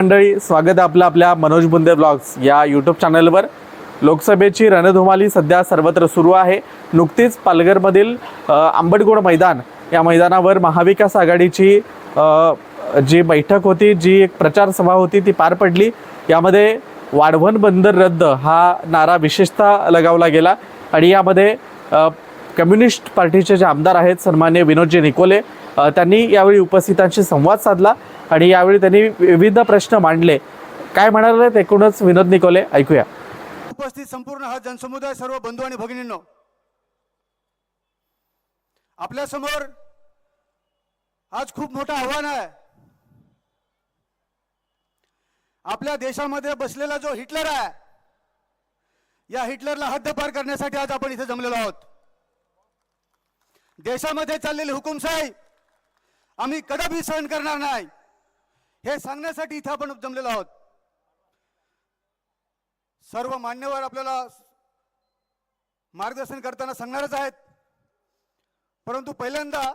मंडळी स्वागत आहे आपलं आपल्या मनोज बुंदे ब्लॉग्स या यूट्यूब चॅनलवर लोकसभेची रणधुमाली सध्या सर्वत्र सुरू आहे. नुकतीच पालघरमधील आंबटगोड मैदान या मैदानावर महाविकास आघाडीची जी बैठक होती जी एक प्रचार सभा होती ती पार पडली. यामध्ये वाढवण बंदर रद्द हा नारा विशेषतः लगावला गेला. आणि यामध्ये कम्युनिस्ट पार्टीचे जे आमदार आहेत सन्मान्य विनोदजी निकोले त्यांनी यावेळी उपस्थितांशी संवाद साधला आणि यावेळी त्यांनी विविध प्रश्न मांडले. काय म्हणाले एकूणच विनोद निकोले ऐकूया. उपस्थित संपूर्ण हा जनसमुदाय सर्व बंधू आणि भगिनींनो. आपल्यासमोर आज खूप मोठं आव्हान आहे. आपल्या देशामध्ये बसलेला जो हिटलर आहे या हिटलरला हद्दपार करण्यासाठी आज आपण इथे जमलेलो आहोत. देशामध्ये चाललेली हुकुमशाही आम्ही कदापि सहन करणार नाही. हे सांगण्यासाठी इथं आपण जमलेलो आहोत. सर्व मान्यवर आपल्याला मार्गदर्शन करताना सांगणारच आहेत. परंतु पहिल्यांदा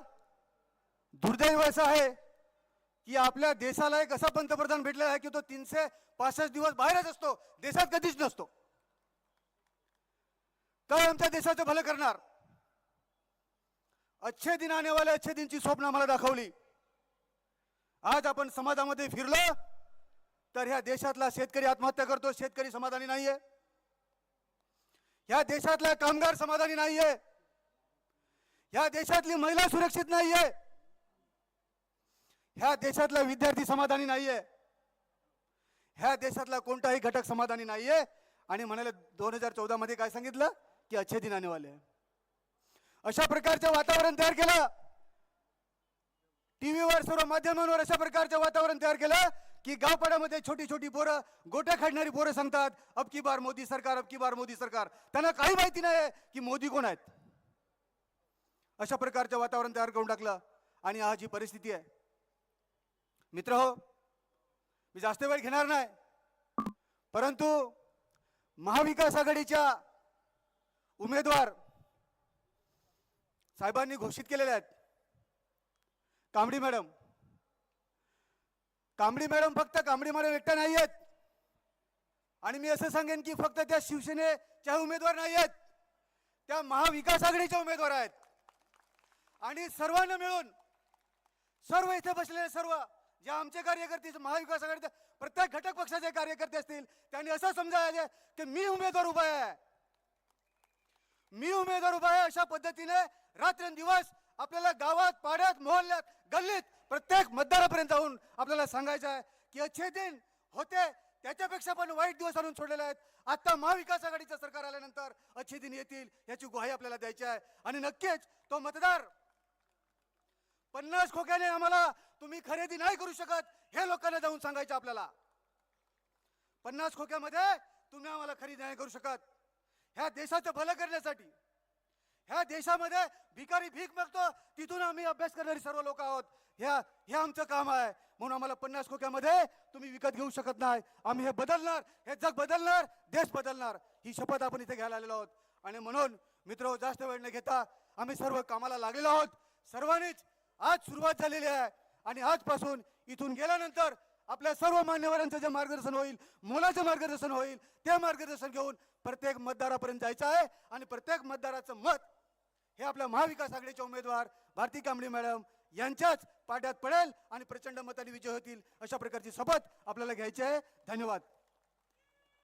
दुर्दैव असं आहे की आपल्या देशाला एक असा पंतप्रधान भेटलेला आहे की तो तीनशे पासष्ट दिवस बाहेरच असतो. देशात कधीच नसतो. काय आमच्या देशाचं भलं करणार? अच्छे दिन आने वाले अच्छे दिनची स्वप्न आम्हाला दाखवली. आज आपण समाजामध्ये फिरलो तर ह्या देशातला शेतकरी आत्महत्या करतो शेतकरी समाधानी नाहीये. ह्या देशातला कामगार समाधानी नाहीये. ह्या देशातली महिला सुरक्षित नाहीये. ह्या देशातला विद्यार्थी समाधानी नाहीये. ह्या देशातला कोणताही घटक समाधानी नाहीये. आणि म्हणाले दोन हजार चौदा मध्ये काय सांगितलं? की अच्छे दिन आणेवाले आहे अशा प्रकारचं वातावरण तयार केलं. टीव्हीवर सर्व माध्यमांवर अशा प्रकारचं वातावरण तयार केलं की गावपाड्यामध्ये छोटी छोटी पोरं गोट्या खाडणारी पोरं सांगतात अब की बार मोदी सरकार अब की बार मोदी सरकार. त्यांना काही माहिती नाही की मोदी कोण आहेत. अशा प्रकारचं वातावरण तयार करून टाकलं आणि आज जी परिस्थिती आहे. मित्र हो मी जास्त वेळ घेणार नाही. परंतु महाविकास आघाडीच्या उमेदवार साहेबांनी घोषित केलेल्या आहेत. कांबडी मॅडम. कांबडी मॅडम फक्त कांबडी मॅडम एकट्या नाही आहेत आणि मी असं सांगेन की फक्त त्या शिवसेनेच्या उमेदवार नाही आहेत त्या महाविकास आघाडीच्या उमेदवार आहेत. आणि सर्वांना मिळून सर्व इथे बसलेले सर्व जे आमचे कार्यकर्ते महाविकास आघाडीचे प्रत्येक घटक पक्षाचे कार्यकर्ते असतील त्यांनी असं समजायचे की मी उमेदवार उभा आहे. मी उमेदवार उभा आहे अशा पद्धतीने रात्रंदिवस आपल्याला गावात पाड्यात मोहल्ल्यात गल्लीत प्रत्येक मतदारापर्यंत जाऊन आपल्याला सांगायचं आहे की अच्छे दिन होते. त्याच्यापेक्षा पण वाईट दिवस आणून सोडलेले आहेत. आता महाविकास आघाडीचं सरकार आल्यानंतर अच्छे दिन येतील याची ग्वाही आपल्याला द्यायची आहे. आणि नक्कीच तो मतदार पन्नास खोक्याने आम्हाला तुम्ही खरेदी नाही करू शकत हे लोकांना जाऊन सांगायचं आपल्याला. पन्नास खोक्यामध्ये तुम्ही आम्हाला खरेदी नाही करू शकत. ह्या देशाचं भलं करण्यासाठी ह्या देशामध्ये भिकारी भीक मागतो तिथून आम्ही अभ्यास करणारी सर्व लोक आहोत. ह्या हे आमचं काम आहे. म्हणून आम्हाला पन्नास खोक्यामध्ये तुम्ही विकत घेऊ शकत नाही. आम्ही हे बदलणार हे जग बदलणार देश बदलणार. ही शपथ आपण इथे घ्यायला आलेलो आहोत. आणि म्हणून मित्र जास्त वेळ न घेता आम्ही सर्व कामाला लागलेलो आहोत. सर्वांनीच आज सुरुवात झालेली आहे. आणि आजपासून इथून गेल्यानंतर आपल्या सर्व मान्यवरांचं जे मार्गदर्शन होईल मुलाचं मार्गदर्शन होईल ते मार्गदर्शन घेऊन प्रत्येक मतदारापर्यंत जायचं आहे. आणि प्रत्येक मतदाराचं मत हे आपल्या महाविकास आघाडीचे उमेदवार भारती कांबळे मॅडम यांच्याच पाट्यात पडेल आणि प्रचंड मताने विजय होतील अशा प्रकारची शपथ आपल्याला घ्यायची आहे. धन्यवाद.